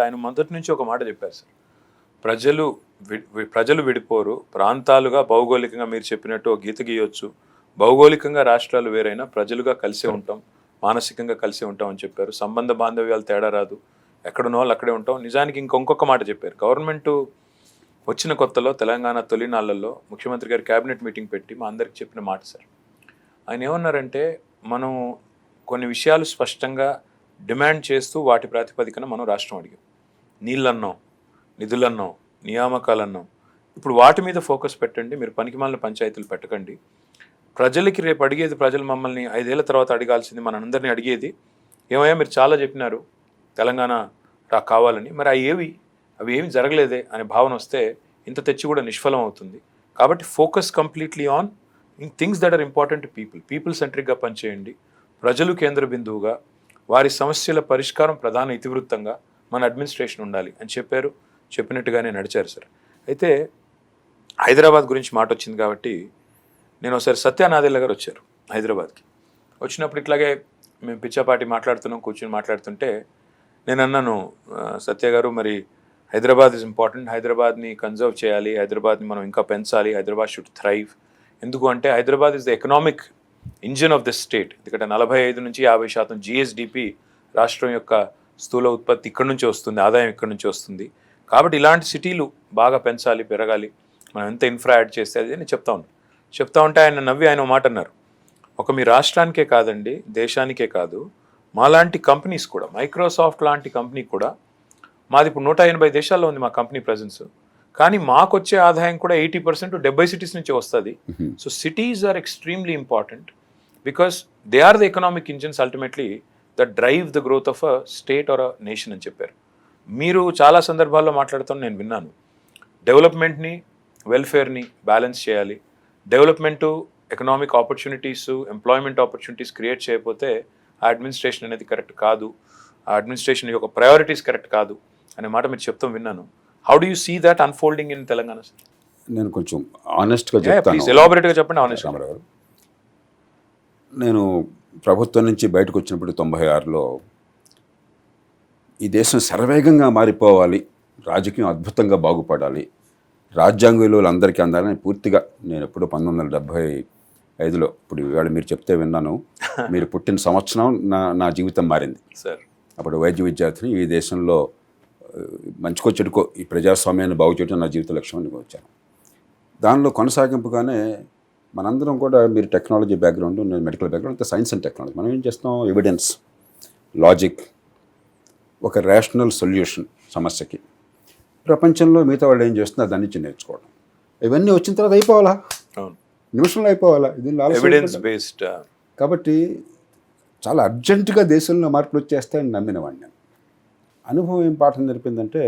ఆయన మొదటి నుంచి ఒక మాట చెప్పారు సార్. ప్రజలు ప్రజలు విడిపోరు ప్రాంతాలుగా భౌగోళికంగా మీరు చెప్పినట్టు గీత గీయొచ్చు. భౌగోళికంగా రాష్ట్రాలు వేరైనా ప్రజలుగా కలిసే ఉంటాం మానసికంగా కలిసే ఉంటాం అని చెప్పారు. సంబంధ బాంధవ్యాలు తేడా రాదు. ఎక్కడున్న వాళ్ళు అక్కడే ఉంటాం. నిజానికి ఇంకొక మాట చెప్పారు. గవర్నమెంట్ వచ్చిన కొత్తలో తెలంగాణ తొలినాళ్ళలో ముఖ్యమంత్రి గారి కేబినెట్ మీటింగ్ పెట్టి మా అందరికి చెప్పిన మాట సార్. ఆయన ఏమన్నారంటే మనం కొన్ని విషయాలు స్పష్టంగా డిమాండ్ చేస్తూ వాటి ప్రాతిపదికన మనం రాష్ట్రం అడిగాం. నీళ్ళన్నాం నిధులన్నాం నియామకాలన్నాం. ఇప్పుడు వాటి మీద ఫోకస్ పెట్టండి మీరు పనికిమాలిన పంచాయతీలు పెట్టకండి. ప్రజలకి రేపు అడిగేది ప్రజలు మమ్మల్ని ఐదేళ్ళ తర్వాత అడగాల్సింది మనందరినీ అడిగేది. ఏమయ్యా మీరు చాలా చెప్పినారు తెలంగాణ రా కావాలని. మరి అవి ఏవి? అవి ఏమి జరగలేదే అనే భావన వస్తే ఇంత తెచ్చి కూడా నిష్ఫలం అవుతుంది. కాబట్టి focus completely on things that are important people. People సెంట్రిక్గా పనిచేయండి. ప్రజలు కేంద్ర బిందువుగా వారి సమస్యల పరిష్కారం ప్రధాన ఇతివృత్తంగా మన అడ్మినిస్ట్రేషన్ ఉండాలి అని చెప్పారు. చెప్పినట్టుగానే నడిచారు సార్. అయితే హైదరాబాద్ గురించి మాట వచ్చింది కాబట్టి నేను ఒకసారి సత్యానాదేళ్ళ గారు వచ్చారు హైదరాబాద్కి. వచ్చినప్పుడు ఇట్లాగే మేము పిచ్చాపాటి మాట్లాడుతున్నాం కూర్చొని మాట్లాడుతుంటే నేను అన్నాను సత్య గారు మరి హైదరాబాద్ ఇస్ ఇంపార్టెంట్. హైదరాబాద్ని కన్జర్వ్ చేయాలి. హైదరాబాద్ని మనం ఇంకా పెంచాలి. Hyderabad should thrive. ఎందుకు అంటే Hyderabad is the economic engine of the state. ఎందుకంటే నలభై ఐదు నుంచి యాభై శాతం జిఎస్డిపి రాష్ట్రం యొక్క స్థూల ఉత్పత్తి ఇక్కడ నుంచి వస్తుంది ఆదాయం ఇక్కడ నుంచి వస్తుంది. కాబట్టి ఇలాంటి సిటీలు బాగా పెంచాలి పెరగాలి. మనం ఎంత ఇన్ఫ్రా యాడ్ చేస్తే అది అని చెప్తా ఉన్నాను చెప్తా ఉంటే ఆయన నవ్వి ఆయన మాట అన్నారు. ఒక మీ రాష్ట్రానికే కాదండి దేశానికే కాదు మాలాంటి కంపెనీస్ కూడా మైక్రోసాఫ్ట్ లాంటి కంపెనీ కూడా మాది ఇప్పుడు నూట ఎనభై దేశాల్లో ఉంది మా కంపెనీ ప్రజెన్స్ కానీ మాకు వచ్చే ఆదాయం కూడా ఎయిటీ పర్సెంట్ డెబ్బై సిటీస్ నుంచి వస్తుంది. So cities are extremely important. Because they are the economic engines ultimately the drive the growth of a state or a nation అని చెప్పారు. మీరు చాలా సందర్భాల్లో మాట్లాడుతాను నేను విన్నాను. డెవలప్మెంట్ని వెల్ఫేర్ని బ్యాలెన్స్ చేయాలి. Development economic opportunities employment opportunities create చేయకపోతే ఆ అడ్మినిస్ట్రేషన్ అనేది కరెక్ట్ కాదు. ఆ అడ్మినిస్ట్రేషన్ యొక్క ప్రయారిటీస్ కరెక్ట్ కాదు అనే మాట మీరు చెప్తాం విన్నాను. How do you see that unfolding in Telangana నేను కొంచెం ఆనెస్ట్గా చెప్తాను. ఎలాబొరేట్గా చెప్పండి ఆనెస్ట్ రామారావు గారు నేను ప్రభుత్వం నుంచి బయటకు వచ్చినప్పుడు తొంభై ఆరులో ఈ దేశం శరవేగంగా మారిపోవాలి రాజకీయం అద్భుతంగా బాగుపడాలి రాజ్యాంగ విలువలు అందరికీ అందాలని పూర్తిగా నేను ఎప్పుడు పంతొమ్మిది వందల డెబ్భై ఐదులో ఇప్పుడు ఇవాళ మీరు చెప్తే విన్నాను. మీరు పుట్టిన సంవత్సరం నా నా జీవితం మారింది. సార్. అప్పుడు వైద్య విద్యార్థిని ఈ దేశంలో మంచికో చెడుకో ఈ ప్రజాస్వామ్యాన్ని బాగు చేయడం నా జీవిత లక్ష్యం అని వచ్చాను. దానిలో కొనసాగింపుగానే మనందరం కూడా మీరు టెక్నాలజీ బ్యాక్గ్రౌండ్ నేను మెడికల్ బ్యాక్గ్రౌండ్ అంతా సైన్స్ అండ్ టెక్నాలజీ. మనం ఏం చేస్తాం ఎవిడెన్స్ లాజిక్ ఒక రేషనల్ సొల్యూషన్ సమస్యకి. ప్రపంచంలో మిగతా వాళ్ళు ఏం చేస్తున్నారు? దాని నుంచి నేర్చుకోవడం. ఇవన్నీ వచ్చిన తర్వాత అయిపోవాలా? నిమిషంలో అయిపోవాలా? ఇది ఎవిడెన్స్. బేస్డ్ కాబట్టి చాలా అర్జెంటుగా దేశంలో మార్పులు వచ్చేస్తాయని నమ్మినవాడిని నేను. అనుభవం ఏం పాఠం నేర్పిందంటే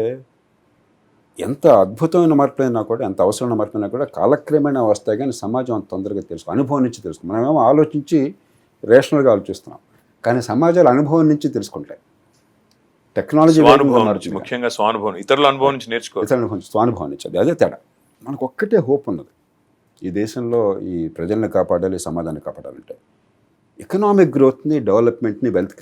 ఎంత అద్భుతమైన మార్పులైనా కూడా ఎంత అవసరమైన మార్పులైనా కూడా కాలక్రమేణా వస్తాయి కానీ సమాజం అంత తొందరగా తెలుసు అనుభవం నుంచి తెలుసు. మనమేమో ఆలోచించి రేషనల్గా ఆలోచిస్తున్నాం. కానీ సమాజాలు అనుభవం నుంచి తెలుసుకుంటాయి టెక్నాలజీ మారుతుంది. ముఖ్యంగా స్వానుభవం ఇతరుల అనుభవం నుంచి నేర్చుకో ఇతరుల అనుభవం స్వానుభవం నుంచి. అది అదే తేడా. మనకు ఒక్కటే హోప్ ఉన్నది. ఈ దేశంలో ఈ ప్రజల్ని కాపాడాలి సమాజాన్ని కాపాడాలంటే. Economic గ్రోత్ని డెవలప్మెంట్ని wealth